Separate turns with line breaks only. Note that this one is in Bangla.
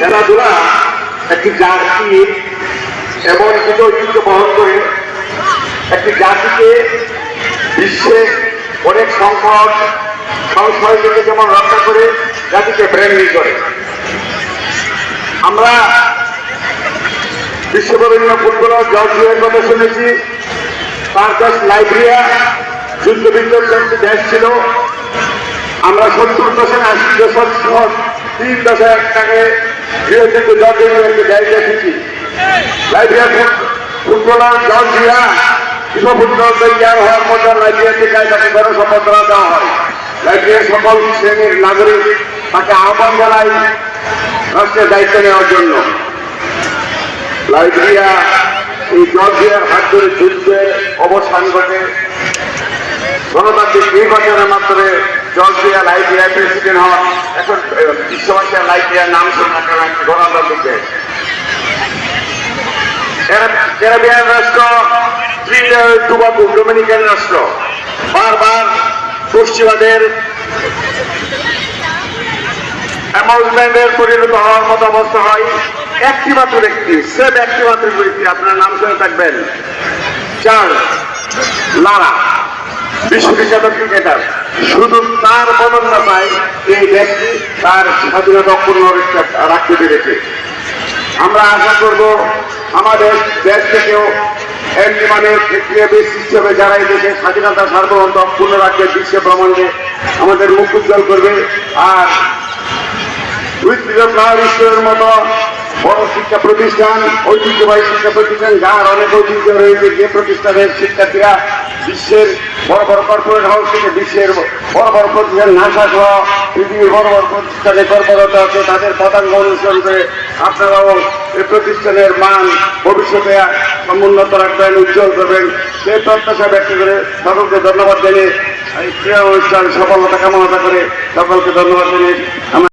খেলাধুলা একটি জাতি এমন কিছু ঐতিহ্য বহন করে। একটি জাতিকে বিশ্বে অনেক সংকট সংশয় থেকে যেমন রক্ষা করে, জাতিকে ফ্রেন্ডলি করে। আমরা বিশ্বপ্রবীণ ফুটবলার জর্জিয়ার কথা শুনেছি। তার দেশ লাইব্রেরিয়া যুদ্ধ একটি দেশ ছিল। আমরা সত্তর দশক, আশি দশক তিন দশক টাকে গৃহযুদ্ধ জর্জিয়ার একটি দেশ দেখেছি Liberia footballer Georgia FIFA football তৈরি হওয়ার পর লাইব্রেরিয়া থেকে তাকে গণ সম্বর্ধনা দেওয়া হয়। লাইব্রেরিয়ার সকল শ্রেণির নাগরিক তাকে আহ্বান জানাই রাষ্ট্রের দায়িত্ব নেওয়ার জন্য। লাইব্রেরিয়া এই জর্জিয়ার হাত ধরে অবসান ঘটে। গণতান্ত্রিক নির্বাচনের জর্জিয়া লাইব্রেরিয়ার প্রেসিডেন্ট হন এখন বিশ্ববাসীর লাইব্রেরিয়ার নাম শুনে গণতান্ত্রিক। দেশ ক্যারা- ক্যারিবিয়ান রাষ্ট্র টুবাকো ডোমিনিকান রাষ্ট্র। বারবার পশ্চিমাদের অ্যামাউন্টমেন্টের পরিণত হওয়ার মতো অবস্থা হয়। একটি মাত্র ব্যক্তি, সেম একটি মাত্র ব্যক্তি, আপনার নাম শুনে থাকবেন। চার্লস লারা বিশ্ববিখ্যাত ক্রিকেটার। শুধু তার বদন্যতায় এই দেশটি তার স্বাধীনতা অক্ষুণ্ণ রেখে- রাখতে পেরেছে। আমরা আশা করব আমাদের দেশ থেকেও এমনি মানে ক্রীড়াবিদ হিসেবে যারা এই স্বাধীনতা সার্বভৌমত্ব অক্ষুণ্ণ রাখবে, বিশ্ব ভ্রমণে আমাদের মুখ উজ্জ্বল করবে। আর স্কুলের মতো বড় শিক্ষা প্রতিষ্ঠান, ঐতিহ্যবাহী শিক্ষা প্রতিষ্ঠান, যার অনেক ঐতিহ্য রয়েছে, যে প্রতিষ্ঠানের শিক্ষার্থীরা বিশ্বের বড় বড় কর্পোরেট হাউস থেকে বিশ্বের বড় বড় প্রতিষ্ঠান নাসা সহ পৃথিবীর বড় বড় প্রতিষ্ঠানে কর্মরত আছে, তাদের পতাঙ্গ অনুসরণ করে আপনারাও এই প্রতিষ্ঠানের মান ভবিষ্যতে সমুন্নত রাখবেন, উজ্জ্বল করবেন। সেই প্রত্যাশা ব্যক্ত করে সকলকে ধন্যবাদ জানিয়ে এই ক্রীড়া অনুষ্ঠান সফলতা কামনা করে সকলকে ধন্যবাদ জানিয়ে